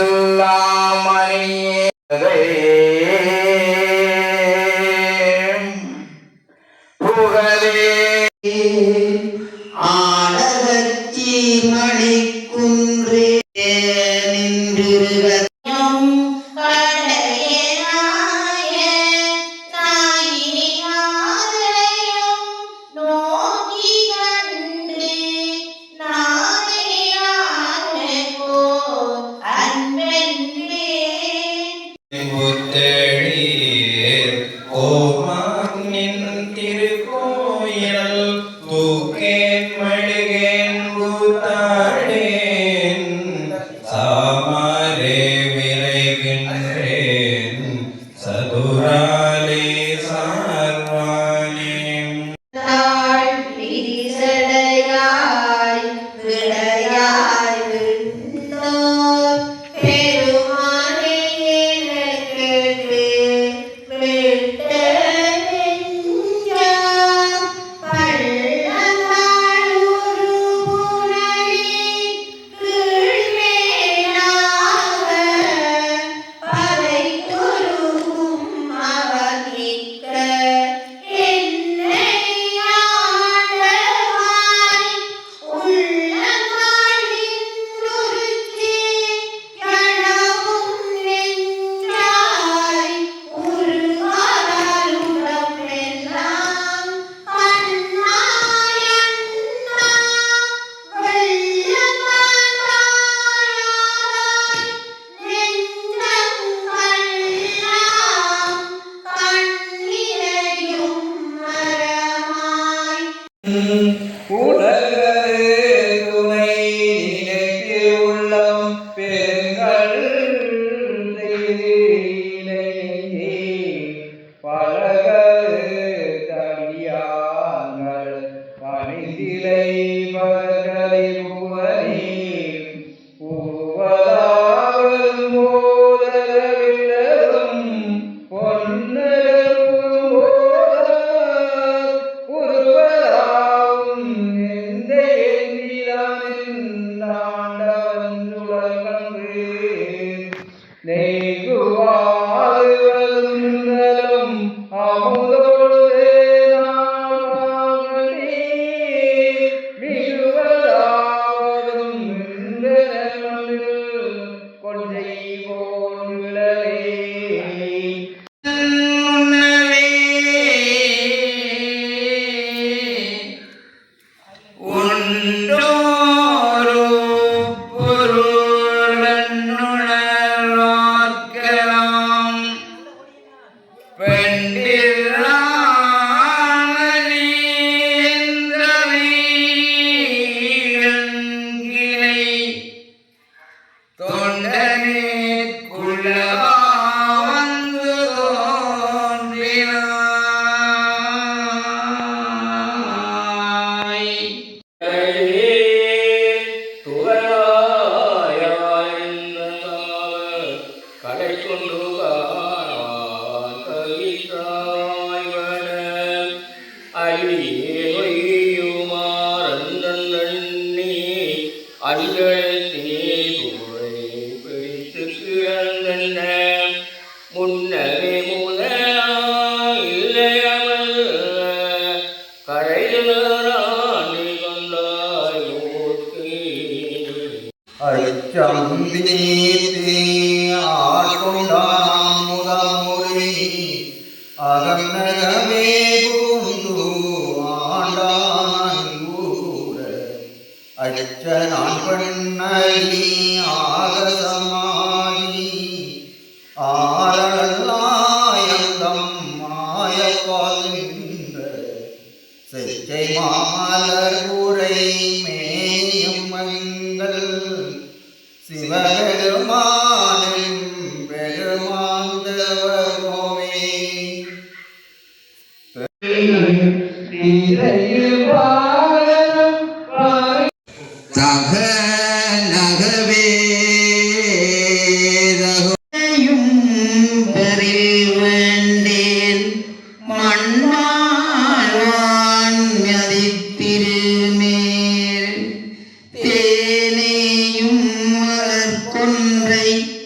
செல்லாமணியே புகழே. நிழல் தூக்கேன் மழுகேன் கூத்தாடேன் சாமாரே விரைகின்றேன் சதுரா விந்தீதி ஆட்கொண்டாம் முதமுறை அகநகமே பூந்து ஆண்டான் ஊர அச்சனான் பண்ணி ஆகசமாயி ஆரலாயந்தம் மாயப்பால்கின்ற செச்சை மாலர் உரை மேயம்மன் ശിവപെരുമാനും പെരുമാന്തവഭൂമി. മണ്ണ One day.